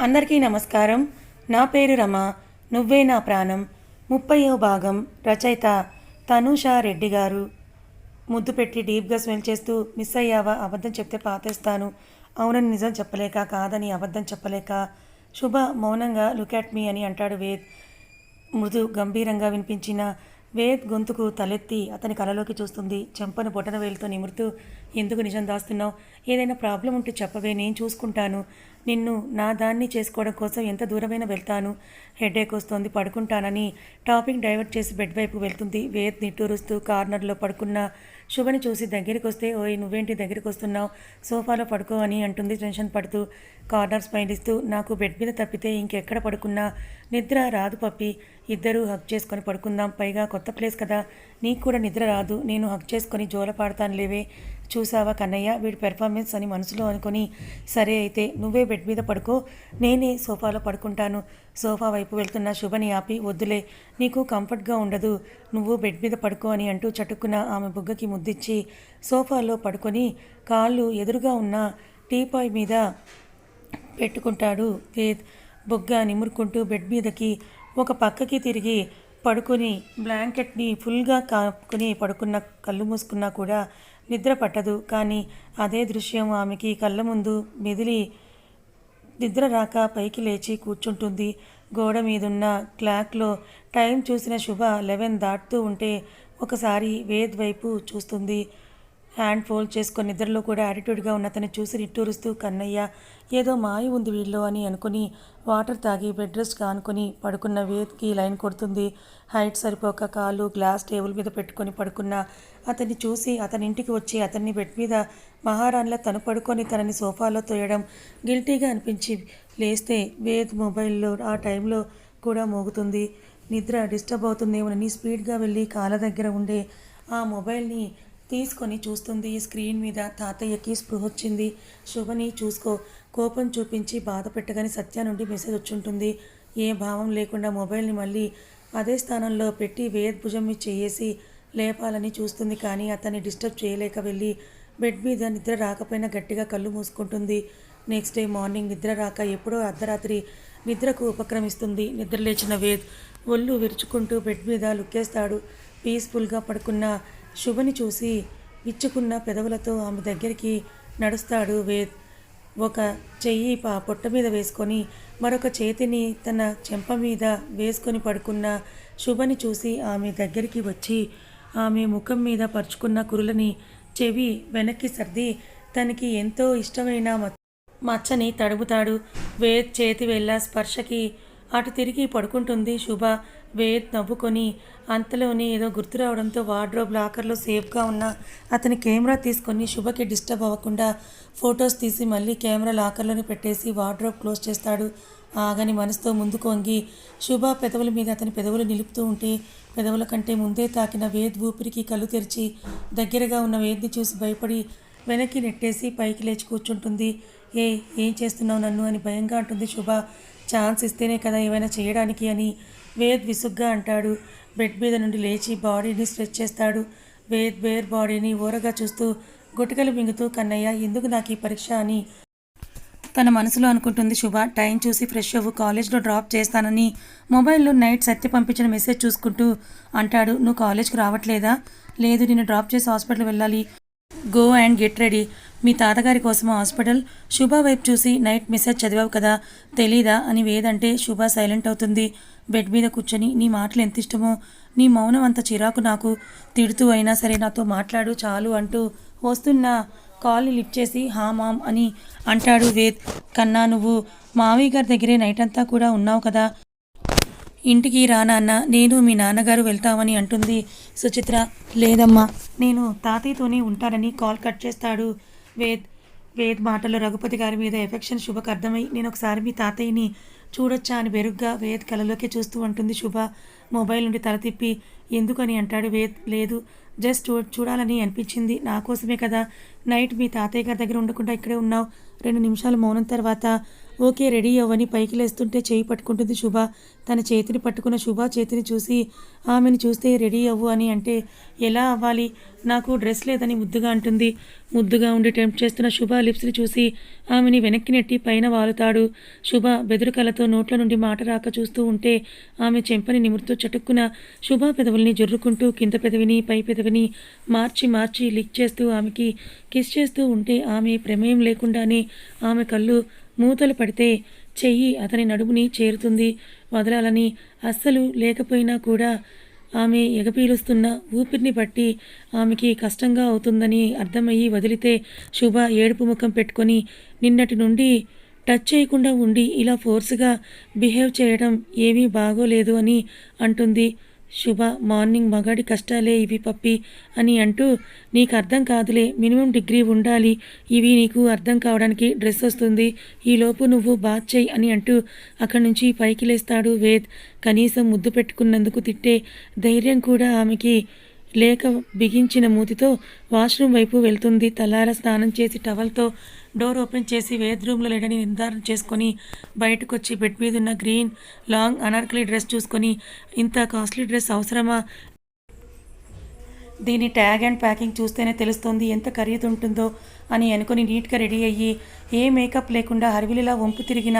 అందరికీ నమస్కారం. నా పేరు రమ. నువ్వే నా ప్రాణం. ముప్పయో భాగం రచయిత తనూష రెడ్డి గారు. ముద్దు పెట్టి డీప్గా స్మెల్ చేస్తూ మిస్ అయ్యావా? అబద్ధం చెప్తే పాతేస్తాను. అవునని నిజం చెప్పలేక కాదని అబద్ధం చెప్పలేక శుభ మౌనంగా లుక్ అట్ మీ అని అంటాడు వేద్. మృదు గంభీరంగా వినిపించిన వేద్ గొంతుకు తలెత్తి అతని కలలోకి చూస్తుంది. చెంపను బొటన వేలుతో నిమురుతూ ఎందుకు నిజం దాస్తున్నావు? ఏదైనా ప్రాబ్లం ఉంటే చెప్పవే నేను చూసుకుంటాను. నిన్ను నా దాన్ని చేసుకోవడం కోసం ఎంత దూరమైనా వెళ్తాను. హెడేక్ వస్తోంది పడుకుంటానని టాపిక్ డైవర్ట్ చేసి బెడ్ వైపు వెళ్తుంది. వేద్ నిట్టూరుస్తూ కార్నర్లో పడుకున్న శుభని చూసి దగ్గరికి వస్తే ఓయ్ నువ్వేంటి దగ్గరికి వస్తున్నావు? సోఫాలో పడుకో అని అంటుంది టెన్షన్ పడుతూ కార్నర్ స్మైల్ ఇస్తూ నాకు బెడ్ మీద తప్పితే ఇంకెక్కడ పడుకున్నా? నిద్ర రాదు పప్పి. ఇద్దరూ హక్ చేసుకొని పడుకుందాం. పైగా కొత్త ప్లేస్ కదా. నీకు కూడా నిద్ర రాదు. నేను హక్ చేసుకొని జోల పాడతాను లేవే చూసావా కన్నయ్య? వీడి పెర్ఫార్మెన్స్ అని మనసులో అనుకొని సరే అయితే నువ్వే బెడ్ మీద పడుకో నేనే సోఫాలో పడుకుంటాను. సోఫా వైపు వెళ్తున్న శుభని ఆపి వద్దులే నీకు కంఫర్ట్గా ఉండదు నువ్వు బెడ్ మీద పడుకో అని అంటూ చటుక్కున ఆమె బుగ్గకి ముద్దిచ్చి సోఫాలో పడుకొని కాళ్ళు ఎదురుగా ఉన్న టీపాయ్ మీద పెట్టుకుంటాడు. వేద్ బొగ్గ నిమురుకుంటూ బెడ్ మీదకి ఒక పక్కకి తిరిగి పడుకొని బ్లాంకెట్ని ఫుల్గా కాపుకొని పడుకున్న కళ్ళు మూసుకున్నా కూడా నిద్ర పట్టదు. కానీ అదే దృశ్యం ఆమెకి కళ్ళ ముందు మెదిలి నిద్ర రాక పైకి లేచి కూర్చుంటుంది. గోడ మీదున్న క్లాక్లో టైం చూసిన శుభ లెవెన్ దాటుతూ ఉంటే ఒకసారి వేద్ వైపు చూస్తుంది. హ్యాండ్ ఫోల్డ్ చేసుకొని నిద్రలో కూడా యాటిట్యూడ్గా ఉన్న అతన్ని చూసి నిట్టూరుస్తూ కన్నయ్య ఏదో మాయ ఉంది వీళ్ళు అని అనుకుని వాటర్ తాగి బెడ్ రెస్ట్ కానుకొని పడుకున్న వేద్కి లైన్ కొడుతుంది. హైట్ సరిపోక కాలు గ్లాస్ టేబుల్ మీద పెట్టుకొని పడుకున్న అతన్ని చూసి అతని ఇంటికి వచ్చి అతన్ని బెడ్ మీద మహారాణిలా తను పడుకొని తనని సోఫాలో తోయడం గిల్టీగా అనిపించి లేస్తే వేద్ మొబైల్లో ఆ టైంలో కూడా మోగుతుంది. నిద్ర డిస్టర్బ్ అవుతుందేమోనని స్పీడ్గా వెళ్ళి కాళ్ళ దగ్గర ఉండే ఆ మొబైల్ని తీసుకొని చూస్తుంది. స్క్రీన్ మీద తాతయ్యకి స్పృహ వచ్చింది. శుభని చూసుకో. కోపం చూపించి బాధ పెట్టగానే సత్య నుండి మెసేజ్ వచ్చుంటుంది. ఏ భావం లేకుండా మొబైల్ని మళ్ళీ అదే స్థానంలో పెట్టి వేద్భుజం చేసి లేపాలని చూస్తుంది. కానీ అతన్ని డిస్టర్బ్ చేయలేక వెళ్ళి బెడ్ మీద నిద్ర రాకపోయినా గట్టిగా కళ్ళు మూసుకుంటుంది. నెక్స్ట్ డే మార్నింగ్ నిద్ర రాక ఎప్పుడో అర్ధరాత్రి నిద్రకు ఉపక్రమిస్తుంది. నిద్ర లేచిన వేద్ ఒళ్ళు విరుచుకుంటూ బెడ్ మీద లుక్కేస్తాడు. పీస్ఫుల్గా పడుకున్న శుభని చూసి విచ్చుకున్న పెదవులతో ఆమె దగ్గరికి నడుస్తాడు వేద్. ఒక చెయ్యి పా పొట్ట మీద వేసుకొని మరొక చేతిని తన చెంప మీద వేసుకొని పడుకున్న శుభని చూసి ఆమె దగ్గరికి వచ్చి ఆమె ముఖం మీద పరుచుకున్న కురులని చెవి వెనక్కి సర్ది తనకి ఎంతో ఇష్టమైన మ- మచ్చని తడుపుతాడు. వేద్ చేతి వెళ్ళ స్పర్శకి అటు తిరిగి పడుకుంటుంది శుభ. వేద్ నవ్వుకొని అంతలోనే ఏదో గుర్తు రావడంతో వార్డ్రోబ్ లాకర్లో సేఫ్గా ఉన్న అతని కెమెరా తీసుకొని శుభకి డిస్టర్బ్ అవ్వకుండా ఫొటోస్ తీసి మళ్ళీ కెమెరా లాకర్లోనే పెట్టేసి వార్డ్రోబ్ క్లోజ్ చేస్తాడు. ఆగని మనసుతో ముందుకు వంగి శుభ పెదవుల మీద అతని పెదవులు నిలుపుతూ ఉంటే పెదవుల కంటే ముందే తాకిన వేద్ ఊపిరికి కళ్ళు తెరిచి దగ్గరగా ఉన్న వేద్ని చూసి భయపడి వెనక్కి నెట్టేసి పైకి లేచి కూర్చుంటుంది. ఏ ఏం చేస్తున్నావు నన్ను అని భయంగా అంటుంది శుభ. ఛాన్స్ ఇస్తేనే కదా ఏమైనా చేయడానికి అని వేద్ విసుగ్గా అంటాడు. బెడ్ మీద నుండి లేచి బాడీని స్ట్రెచ్ చేస్తాడు. వేద్ వేర్ బాడీని ఊరగా చూస్తూ గుటికలు మింగుతూ కన్నయ్య ఎందుకు నాకు ఈ పరీక్ష అని? తన మనసులో అనుకుంటుంది శుభ. టైం చూసి ఫ్రెష్ అవ్వు. కాలేజ్లో డ్రాప్ చేస్తానని మొబైల్లో నైట్ సత్య పంపించిన మెసేజ్ చూసుకుంటూ అంటాడు. నువ్వు కాలేజ్కి రావట్లేదా? లేదు నిన్ను డ్రాప్ చేసి హాస్పిటల్ వెళ్ళాలి. Go and get ready. మీ తాతగారి కోసం హాస్పిటల్ శుభ వైపు చూసి నైట్ మెసేజ్ చదివావు కదా తెలీదా అని వేదంటే శుభ సైలెంట్ అవుతుంది. బెడ్ మీద కూర్చొని నీ మాటలు ఎంత ఇష్టమో నీ మౌనం అంత చిరాకు నాకు. తిడుతూ అయినా సరే నాతో మాట్లాడు చాలు అంటూ వస్తున్న కాల్ని లిఫ్ట్ చేసి హా మామ్ అని అంటాడు వేద్. కన్నా నువ్వు మావయ్య గారి దగ్గరే నైట్ అంతా కూడా ఉన్నావు కదా. ఇంటికి రా నాన్న నేను మీ నాన్నగారు వెళ్తామని అంటుంది సుచిత్ర. లేదమ్మా నేను తాతయ్యతోనే ఉంటానని కాల్ కట్ చేస్తాడు వేద్ వేద్ మాటల్లో రఘుపతి గారి మీద ఎఫెక్షన్ శుభకు అర్థమై నేను ఒకసారి మీ తాతయ్యని చూడొచ్చా అని బెరుగ్గా వేద్ కలలోకి చూస్తూ ఉంటుంది శుభ. మొబైల్ నుండి తల తిప్పి ఎందుకని? అంటాడు వేద్. లేదు జస్ట్ చూ చూడాలని అనిపించింది. నా కోసమే కదా. నైట్ మీ తాతయ్య గారి దగ్గర ఉండకుండా ఇక్కడే ఉన్నావు. రెండు నిమిషాలు మౌనం తర్వాత ఓకే రెడీ అవ్వని పైకి లేస్తుంటే చేయి పట్టుకుంటుంది శుభ. తన చేతిని పట్టుకున్న శుభ చేతిని చూసి ఆమెను చూస్తే రెడీ అవ్వు అని అంటే ఎలా అవ్వాలి? నాకు డ్రెస్ లేదని ముద్దుగా అంటుంది. ముద్దుగా ఉండి టెంప్ట్ చేస్తున్న శుభ లిప్స్ని చూసి ఆమెని వెనక్కి నెట్టి పైన వాలుతాడు. శుభ బెదురు నోట్ల నుండి మాట రాక చూస్తూ ఉంటే ఆమె చెంపని నిమురుతూ చటుక్కున శుభ పెదవుల్ని జొర్రుకుంటూ కింద పెదవిని పై పెదవిని మార్చి మార్చి లిక్ చేస్తూ ఆమెకి కిస్ చేస్తూ ఉంటే ఆమె ప్రమేయం లేకుండానే ఆమె కళ్ళు మూతలు పడితే చెయ్యి అతని నడుముని చేరుతుంది. వదలాలని అస్సలు లేకపోయినా కూడా ఆమె ఎగపీలుస్తున్న ఊపిరిని బట్టి ఆమెకి కష్టంగా అవుతుందని అర్థమయ్యి వదిలితే శుభ ఏడుపు ముఖం పెట్టుకొని నిన్నటి నుండి టచ్ చేయకుండా ఉండి ఇలా ఫోర్స్గా బిహేవ్ చేయడం ఏమీ బాగోలేదు అని అంటుంది. శుభ మార్నింగ్ మగాడి కష్టాలే ఇవి పప్పి అని అంటూ నీకు అర్థం కాదులే మినిమం డిగ్రీ ఉండాలి. ఇవి నీకు అర్థం కావడానికి డ్రెస్ వస్తుంది. ఈలోపు నువ్వు బాత్ చేయి అని అంటూ అక్కడి నుంచి పైకి లేస్తాడు వేద్. కనీసం ముద్దు పెట్టుకున్నందుకు తిట్టే ధైర్యం కూడా ఆమెకి లేక బిగించిన మూతితో వాష్రూమ్ వైపు వెళ్తుంది. తలార స్నానం చేసి టవల్తో డోర్ ఓపెన్ చేసి వేద్ రూమ్లో లేడని నిర్ధారణ చేసుకొని బయటకు వచ్చి బెడ్ మీద ఉన్న గ్రీన్ లాంగ్ అనార్కలి డ్రెస్ చూసుకొని ఇంత కాస్ట్లీ డ్రెస్ అవసరమా? దీని ట్యాగ్ అండ్ ప్యాకింగ్ చూస్తేనే తెలుస్తుంది ఎంత ఖరీదు ఉంటుందో అని అనుకుని నీట్గా రెడీ అయ్యి ఏ మేకప్ లేకుండా హరివిలిలా వంపు తిరిగిన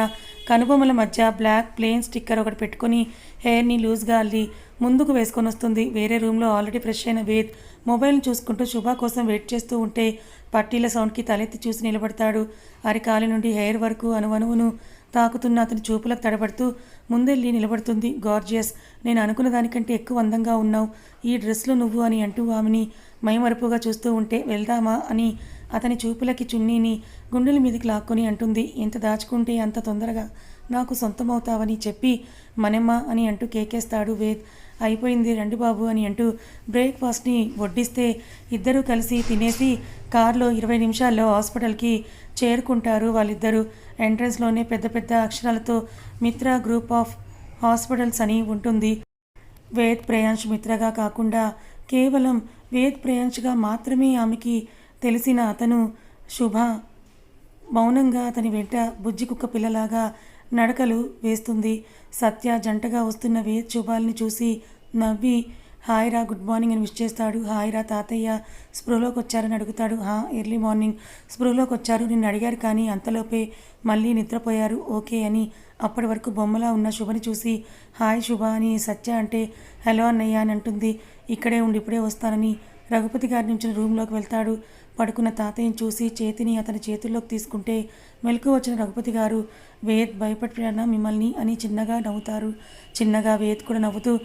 కనుబొమ్మల మధ్య బ్లాక్ ప్లేన్ స్టిక్కర్ ఒకటి పెట్టుకొని హెయిర్ని లూజ్గా అల్లి ముందుకు వేసుకొని వస్తుంది వేరే రూమ్లో ఆల్రెడీ ఫ్రెష్ అయిన వేద్. మొబైల్ని చూసుకుంటూ శుభ కోసం వెయిట్ చేస్తూ ఉంటే పట్టీల సౌండ్కి తలెత్తి చూసి నిలబడతాడు. అరికాలి నుండి హెయిర్ వరకు అనువనువును తాకుతున్న అతని చూపులకు తడబడుతూ ముందెళ్ళి నిలబడుతుంది. గార్జియస్ నేను అనుకున్న దానికంటే ఎక్కువ అందంగా ఉన్నావు. ఈ డ్రెస్లో నువ్వు అని అంటూ ఆమెని మైమరుపుగా చూస్తూ ఉంటే వెళ్దామా అని అతని చూపులకి చున్నీని గుండెల మీదకి లాక్కొని అంటుంది. ఎంత దాచుకుంటే అంత తొందరగా నాకు సొంతమవుతావని చెప్పి మనమ్మ అని అంటూ కేకేస్తాడు వేద్. అయిపోయింది రండి బాబు అని అంటూ బ్రేక్ఫాస్ట్ని వడ్డిస్తే ఇద్దరూ కలిసి తినేసి కారులో ఇరవై నిమిషాల్లో హాస్పిటల్కి చేరుకుంటారు వాళ్ళిద్దరూ. ఎంట్రన్స్లోనే పెద్ద పెద్ద అక్షరాలతో మిత్ర గ్రూప్ ఆఫ్ హాస్పిటల్స్ అని ఉంటుంది. వేద్ ప్రేయాంశ్ మిత్రగా కాకుండా కేవలం వేద్ ప్రేయాంష్గా మాత్రమే ఆమెకి తెలిసిన అతను శుభ. మౌనంగా అతని వెంట బుజ్జి కుక్క పిల్లలాగా నడకలు వేస్తుంది. సత్య జంటగా వస్తున్న వేద్ శుభాల్ని చూసి నవ్వి హాయ్ రా గుడ్ మార్నింగ్ అని విష్ చేస్తాడు. హాయ్ రా తాతయ్య. స్పృహలోకి వచ్చారని అడుగుతాడు. హా ఎర్లీ మార్నింగ్. స్పృహలోకి వచ్చారు. నిన్ను అడిగారు కానీ అంతలోపే మళ్ళీ నిద్రపోయారు. ఓకే అని అప్పటి వరకు బొమ్మలా ఉన్న శుభని చూసి హాయ్ శుభ అని సత్య అంటే హలో అన్నయ్య అని అంటుంది. ఇక్కడే ఉండి ఇప్పుడే వస్తానని రఘుపతి గారి నుంచి రూమ్లోకి వెళ్తాడు. పడుకున్న తాతయ్యని చూసి చేతిని అతని చేతుల్లోకి తీసుకుంటే మెలకు వచ్చిన రఘుపతి గారు వేద్ భయపడిపోయానా మిమ్మల్ని అని చిన్నగా నవ్వుతారు. చిన్నగా వేద్ కూడా నవ్వుతూ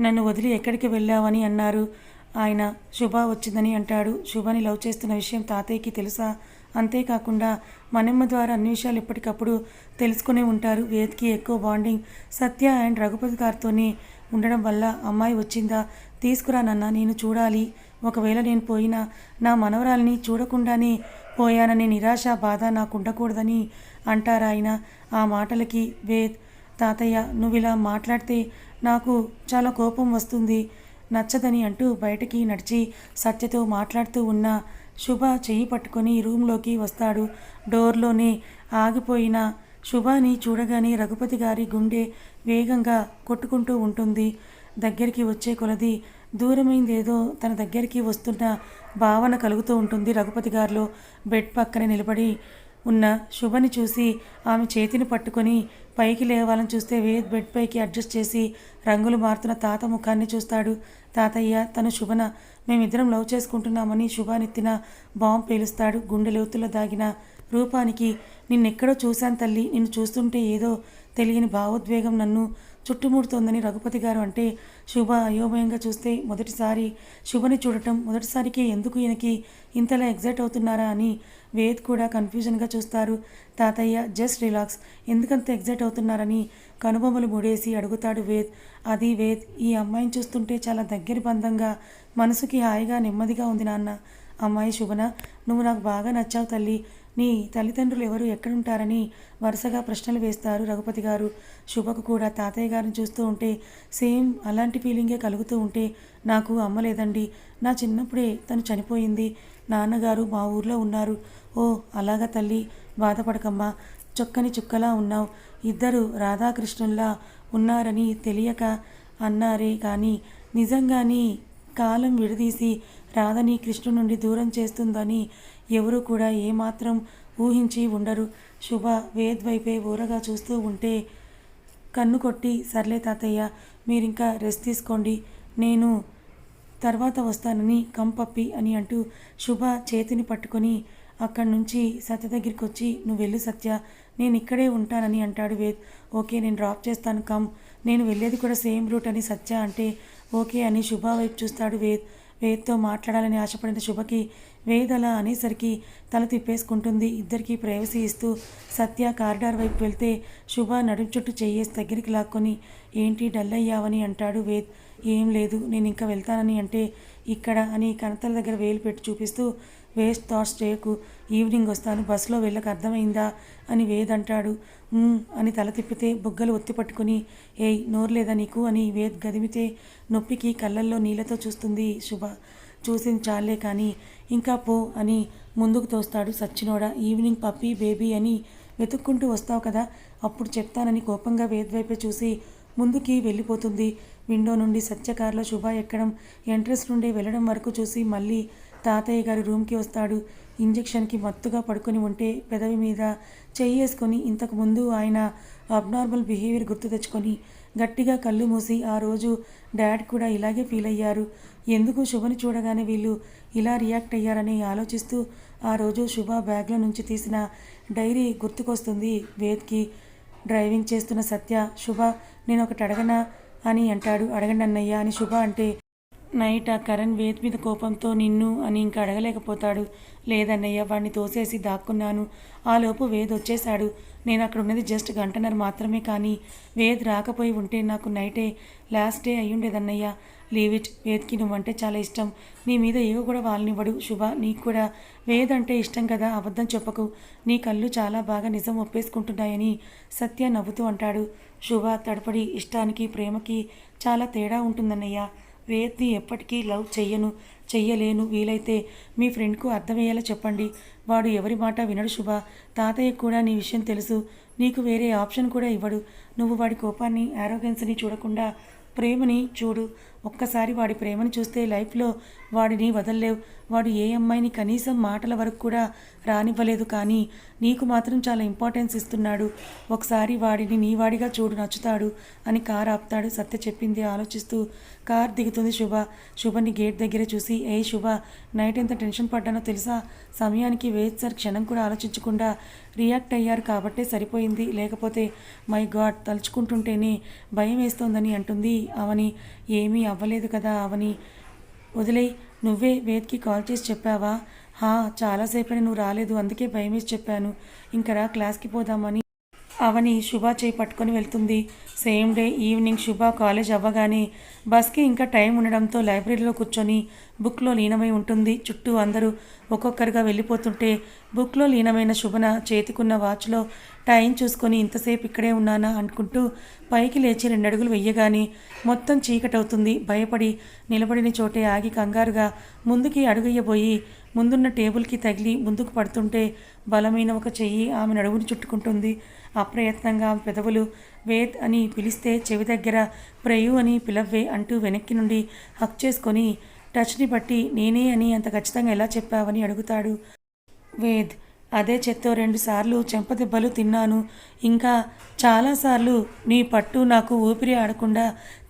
నన్ను వదిలి ఎక్కడికి వెళ్ళావని అన్నారు. ఆయన శుభ వచ్చిందని అంటాడు. శుభని లవ్ చేస్తున్న విషయం తాతయ్యకి తెలుసా? అంతేకాకుండా మనమ్మ ద్వారా అన్ని విషయాలు ఎప్పటికప్పుడు తెలుసుకునే ఉంటారు. వేద్కి ఎక్కువ బాండింగ్. సత్య అండ్ రఘుపతి గారితోనే ఉండడం వల్ల అమ్మాయి వచ్చిందా? తీసుకురానన్న నేను చూడాలి. ఒకవేళ నేను పోయినా నా మనవరాల్ని చూడకుండానే పోయాననే నిరాశ బాధ నాకు ఉండకూడదని అంటారాయన ఆ మాటలకి వేద్ తాతయ్య నువ్వు ఇలా మాట్లాడితే నాకు చాలా కోపం వస్తుంది. నచ్చదని అంటూ బయటికి నడిచి సత్యతో మాట్లాడుతూ ఉన్న శుభ చెయ్యి పట్టుకొని రూమ్లోకి వస్తాడు. డోర్లోనే ఆగిపోయిన శుభాని చూడగానే రఘుపతి గారి గుండె వేగంగా కొట్టుకుంటూ ఉంటుంది. దగ్గరికి వచ్చే కొలది దూరమైందేదో తన దగ్గరికి వస్తున్న భావన కలుగుతూ ఉంటుంది. రఘుపతి గారిలో బెడ్ పక్కన నిలబడి ఉన్న శుభని చూసి ఆమె చేతిని పట్టుకొని పైకి లేవాలని చూస్తే వేద్ బెడ్ పైకి అడ్జస్ట్ చేసి రంగులు మారుతున్న తాత ముఖాన్ని చూస్తాడు. తాతయ్య తను శుభన మేమిద్దరం లవ్ చేసుకుంటున్నామని శుభానెత్తిన బాంబు పేలుస్తాడు. గుండె లోతుల్లో దాగిన రూపానికి నిన్నెక్కడో చూశాను తల్లి నిన్ను చూస్తుంటే ఏదో తెలియని భావోద్వేగం నన్ను చుట్టుముడుతోందని రఘుపతి గారు అంటే శుభ అయోమయంగా చూస్తే మొదటిసారి శుభని చూడటం మొదటిసారికి ఎందుకు ఈయనకి ఇంతలా ఎగ్జైట్ అవుతున్నారా అని వేద్ కూడా కన్ఫ్యూజన్గా చూస్తారు. తాతయ్య జస్ట్ రిలాక్స్. ఎందుకంత ఎగ్జైట్ అవుతున్నారని కనుబొమ్మలు ముడేసి అడుగుతాడు వేద్. అది వేద్ ఈ అమ్మాయిని చూస్తుంటే చాలా దగ్గరి బంధంగా మనసుకి హాయిగా నెమ్మదిగా ఉంది నాన్న. అమ్మాయి శుభన? నువ్వు నాకు బాగా నచ్చావు తల్లి. నీ తల్లిదండ్రులు ఎవరు ఎక్కడుంటారని వరుసగా ప్రశ్నలు వేస్తారు రఘుపతి గారు. శుభకు కూడా తాతయ్య గారిని చూస్తూ ఉంటే సేమ్ అలాంటి ఫీలింగే కలుగుతూ ఉంటే నాకు అమ్మ లేదండి. నా చిన్నప్పుడే తను చనిపోయింది. నాన్నగారు మా ఊర్లో ఉన్నారు. ఓ అలాగా తల్లి బాధపడకమ్మా. చొక్కని చుక్కలా ఉన్నావు. ఇద్దరు రాధాకృష్ణుల్లా ఉన్నారని తెలియక అన్నారే కానీ నిజంగాని కాలం విడదీసి రాధని కృష్ణు నుండి దూరం చేస్తుందని ఎవరు కూడా ఏమాత్రం ఊహించి ఉండరు. శుభ వేద్ వైపే ఊరగా చూస్తూ ఉంటే కన్ను కొట్టి సర్లే తాతయ్య మీరింకా రెస్ట్ తీసుకోండి. నేను తర్వాత వస్తానని కంపప్పి అని అంటూ శుభ చేతిని పట్టుకొని అక్కడి నుంచి సత్య దగ్గరికి వచ్చి నువ్వు వెళ్ళు సత్య నేను ఇక్కడే ఉంటానని అంటాడు వేద్. ఓకే నేను డ్రాప్ చేస్తాను కమ్. నేను వెళ్ళేది కూడా సేమ్ రూట్ అని సత్య అంటే ఓకే అని శుభ వైపు చూస్తాడు వేద్. వేదతో మాట్లాడాలని ఆశపడిన శుభకి వేద్ అలా అనేసరికి తల తిప్పేసుకుంటుంది. ఇద్దరికి ప్రైవసీ ఇస్తూ సత్య కారిడార్ వైపు వెళ్తే శుభ నడుం చుట్టూ చెయ్యేసి దగ్గరికి లాక్కొని ఏంటి డల్ అయ్యావని అంటాడు వేద్. ఏం లేదు నేను ఇంకా వెళ్తానని అంటే ఇక్కడ అని కనతల దగ్గర వేలు పెట్టి చూపిస్తూ వేస్ట్ థాట్స్ చేయకు ఈవినింగ్ వస్తాను బస్సులో వెళ్ళక అర్థమైందా? అని వేద్ అంటాడు. అని తల తిప్పితే బుగ్గలు ఒత్తి పట్టుకుని ఏయ్ నోరు లేదా నీకు? అని వేద్ గదిమితే నొప్పికి కళ్ళల్లో నీళ్ళతో చూస్తుంది శుభ. చూసింది చాలే కానీ ఇంకా పో అని ముందుకు తోస్తాడు సచ్చినోడ. ఈవినింగ్ పప్పీ బేబీ అని వెతుక్కుంటూ వస్తావు కదా? అప్పుడు చెప్తానని కోపంగా వేద్ వైపే చూసి ముందుకి వెళ్ళిపోతుంది. విండో నుండి సత్యకారులో శుభ ఎక్కడం ఎంట్రెన్స్ నుండి వెళ్ళడం వరకు చూసి మళ్ళీ తాతయ్య గారు రూమ్కి వస్తాడు. ఇంజెక్షన్కి మత్తుగా పడుకొని ఉంటే పెదవి మీద చెయ్యేసుకొని ఇంతకు ముందు ఆయన అబ్నార్మల్ బిహేవియర్ గుర్తు తెచ్చుకొని గట్టిగా కళ్ళు మూసి ఆ రోజు డాడ్ కూడా ఇలాగే ఫీల్ అయ్యారు. ఎందుకు శుభని చూడగానే వీళ్ళు ఇలా రియాక్ట్ అయ్యారని ఆలోచిస్తూ ఆ రోజు శుభ బ్యాగ్లో నుంచి తీసిన డైరీ గుర్తుకొస్తుంది వేద్కి. డ్రైవింగ్ చేస్తున్న సత్య శుభ నేను ఒకటి అడగనా? అని అంటాడు. అడగండి అన్నయ్య అని శుభ అంటే నైట్ ఆ కరణ్ వేద్ మీద కోపంతో నిన్ను అని ఇంకా అడగలేకపోతాడు. లేదన్నయ్య వాడిని తోసేసి దాక్కున్నాను. ఆలోపు వేద్ వచ్చేశాడు. నేను అక్కడ ఉన్నది జస్ట్ గంటన్నర మాత్రమే కానీ వేద్ రాకపోయి ఉంటే నాకు నైటే లాస్ట్ డే అయ్యుండేదన్నయ్య. లీవ్ ఇట్ వేద్కి నువ్వంటే చాలా ఇష్టం. నీ మీద ఏవో కూడా వాళ్ళనివ్వడు శుభ. నీకు కూడా వేద్ అంటే ఇష్టం కదా అబద్ధం చెప్పకు. నీ కళ్ళు చాలా బాగా నిజం ఒప్పేసుకుంటున్నాయని సత్య నవ్వుతూ అంటాడు. శుభ తడపడి ఇష్టానికి ప్రేమకి చాలా తేడా ఉంటుందన్నయ్య. వేద్ని ఎప్పటికీ లవ్ చెయ్యను చెయ్యలేను. వీలైతే మీ ఫ్రెండ్కు అర్థమయ్యేలా చెప్పండి. వాడు ఎవరి మాట వినడు శుభ. తాతయ్య కూడా నీ విషయం తెలుసు. నీకు వేరే ఆప్షన్ కూడా ఇవ్వడు. నువ్వు వాడి కోపాన్ని ఆరోగెన్స్ని చూడకుండా ప్రేమని చూడు. ఒక్కసారి వాడి ప్రేమను చూస్తే లైఫ్లో వాడిని వదల్లేవు. వాడు ఏ అమ్మాయిని కనీసం మాటల వరకు కూడా రానివ్వలేదు. కానీ నీకు మాత్రం చాలా ఇంపార్టెన్స్ ఇస్తున్నాడు. ఒకసారి వాడిని నీ వాడిగా చూడు నచ్చుతాడు అని కార్ ఆపుతాడు. సత్య చెప్పింది ఆలోచిస్తూ కార్ దిగుతుంది శుభ. శుభని గేట్ దగ్గర చూసి ఏ శుభ నైట్ ఎంత టెన్షన్ పడ్డానో తెలుసా? సమయానికి వేద్ సార్. క్షణం కూడా ఆలోచించకుండా రియాక్ట్ అయ్యారు కాబట్టే సరిపోయింది. లేకపోతే మై గాడ్ తలుచుకుంటుంటేనే భయం వేస్తోందని అంటుంది అవని. ఏమీ అవ్వలేదు కదా అవని. వదిలే నువ్వే వేద్కి కాల్ చేసి చెప్పావా? హా చాలాసేపని నువ్వు రాలేదు అందుకే భయం వేసి చెప్పాను. ఇంకా రా క్లాస్కి పోదామని. అవని శుభ చేయి పట్టుకొని వెళ్తుంది. Same day evening Shubha college అవ్వగానే బస్కి ఇంకా టైం ఉండడంతో లైబ్రరీలో కూర్చొని బుక్లో లీనమై ఉంటుంది. చుట్టూ అందరూ ఒక్కొక్కరుగా వెళ్ళిపోతుంటే బుక్లో లీనమైన శుభన చేతికున్న వాచ్లో టైం చూసుకొని ఇంతసేపు ఇక్కడే ఉన్నానా అనుకుంటూ పైకి లేచి రెండు అడుగులు వెయ్యగానే మొత్తం చీకటవుతుంది. భయపడి నిలబడిన చోటే ఆగి కంగారుగా ముందుకి అడుగయ్యబోయి ముందున్న టేబుల్కి తగిలి ముందుకు పడుతుంటే బలమైన ఒక చెయ్యి ఆమె నడువుని చుట్టుకుంటుంది. అప్రయత్నంగా ఆమె పెదవులు వేద్ అని పిలిస్తే చెవి దగ్గర ప్రయు అని పిలవ్వే అంటూ వెనక్కి నుండి హక్ చేసుకొని టచ్ని బట్టి నేనే అని అంత ఖచ్చితంగా ఎలా చెప్పావని అడుగుతాడు. వేద్ అదే చెత్తో రెండుసార్లు చెంపదెబ్బలు తిన్నాను. ఇంకా చాలాసార్లు నీ పట్టు నాకు ఊపిరి ఆడకుండా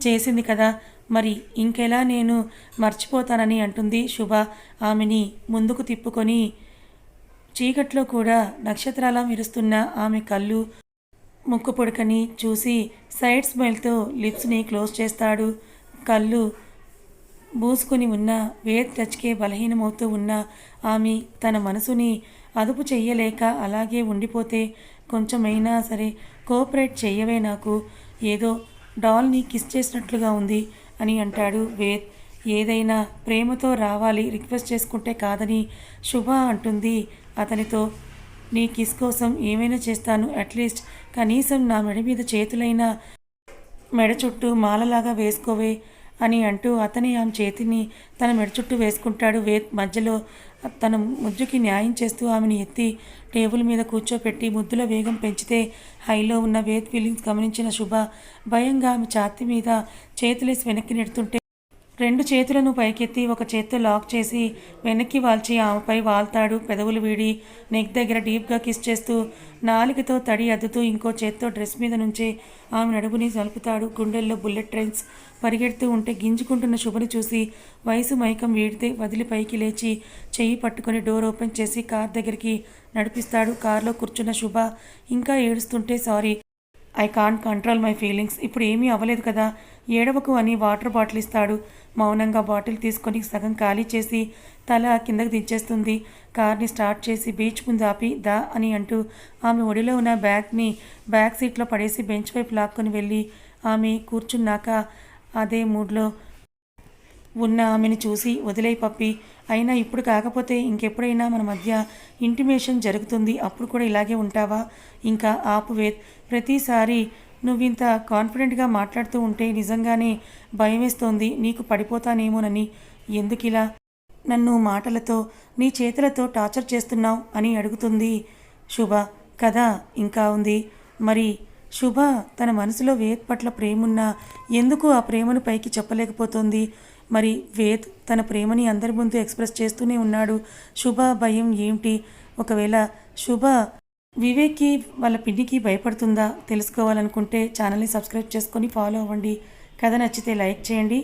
చేసింది కదా. మరి ఇంకెలా నేను మర్చిపోతానని అంటుంది శుభ. ఆమెని ముందుకు తిప్పుకొని చీకట్లో కూడా నక్షత్రాల విరుస్తున్న ఆమె కళ్ళు ముక్కు పొడకని చూసి సైడ్ స్మైల్తో లిప్స్ని క్లోజ్ చేస్తాడు. కళ్ళు బూసుకొని ఉన్న వేర్ టచ్కే బలహీనమవుతూ ఉన్న ఆమె తన మనసుని అదుపు చెయ్యలేక అలాగే ఉండిపోతే కొంచెమైనా సరే కోఆపరేట్ చెయ్యవే నాకు. ఏదో డాల్ని కిస్ చేసినట్లుగా ఉంది. అని అంటాడు వేద్. ఏదైనా ప్రేమతో రావాలి రిక్వెస్ట్ చేసుకుంటే కాదని శుభ అంటుంది. అతనితో నీ కిస్ కోసం ఏమైనా చేస్తాను అట్లీస్ట్ కనీసం నా మెడ మీద చేతులైనా మెడ చుట్టూ మాలలాగా వేసుకోవే అని అంటూ అతని ఆమె చేతిని తన మెడ చుట్టూ వేసుకుంటాడు వేద్. మధ్యలో తన ముద్దుకి న్యాయం చేస్తూ ఆమెను ఎత్తి టేబుల్ మీద కూర్చోపెట్టి ముద్దుల వేగం పెంచితే హైలో ఉన్న వేద్ ఫీలింగ్స్ గమనించిన శుభ. భయంగా ఆమె ఛాతి మీద చేతులేసి వెనక్కి నెడుతుంటే రెండు చేతులను పైకెత్తి ఒక చేత్తో లాక్ చేసి వెనక్కి వాల్చి ఆమెపై వాల్తాడు పెదవులు వీడి నెక్ దగ్గర డీప్గా కిస్ చేస్తూ నాలుకతో తడి అద్దుతూ ఇంకో చేత్తో డ్రెస్ మీద నుంచే ఆమె నడుముని జలుపుతాడు. గుండెల్లో బుల్లెట్ ట్రైన్స్ పరిగెడుతూ ఉంటే గింజుకుంటున్న శుభని చూసి వయసు మైకం వీడితే వదిలి పైకి లేచి చెయ్యి పట్టుకొని డోర్ ఓపెన్ చేసి కార్ దగ్గరికి నడిపిస్తాడు. కారులో కూర్చున్న శుభ ఇంకా ఏడుస్తుంటే sorry I can't control my feelings. ఇప్పుడు ఏమీ అవ్వలేదు కదా. ఏడవకు అని వాటర్ బాటిల్ ఇస్తాడు. మౌనంగా బాటిల్ తీసుకొని సగం ఖాళీ చేసి తల కిందకి దించేస్తుంది. కార్ని స్టార్ట్ చేసి బీచ్ ముందు ఆపి దా అని అంటూ ఆమె ఒడిలో ఉన్న బ్యాగ్ని బ్యాక్ సీట్లో పడేసి బెంచ్ వైపు లాక్కొని వెళ్ళి ఆమె కూర్చున్నాక అదే మూడ్లో ఉన్న ఆమెను చూసి వదిలే పప్పి. అయినా ఇప్పుడు కాకపోతే ఇంకెప్పుడైనా మన మధ్య ఇంటిమేషన్ జరుగుతుంది. అప్పుడు కూడా ఇలాగే ఉంటావా? ఇంకా ఆపువే. ప్రతిసారి నువ్వింత కాన్ఫిడెంట్గా మాట్లాడుతూ ఉంటే నిజంగానే భయమేస్తోంది నీకు పడిపోతానేమోనని. ఎందుకిలా? నన్ను మాటలతో నీ చేతులతో టార్చర్ చేస్తున్నావు అని అడుగుతుంది శుభ. కదా ఇంకా ఉంది. మరి శుభ తన మనసులో వేద్ పట్ల ప్రేమున్నా ఎందుకు ఆ ప్రేమను పైకి చెప్పలేకపోతుంది? మరి వేద్ తన ప్రేమని అందరి ముందు ఎక్స్ప్రెస్ చేస్తూనే ఉన్నాడు. శుభ భయం ఏమిటి? ఒకవేళ శుభ వివేక్కి వాళ్ళ పిన్నికి భయపడుతుందా? తెలుసుకోవాలనుకుంటే ఛానల్ని సబ్స్క్రైబ్ చేసుకొని ఫాలో అవ్వండి. కథ నచ్చితే లైక్ చేయండి.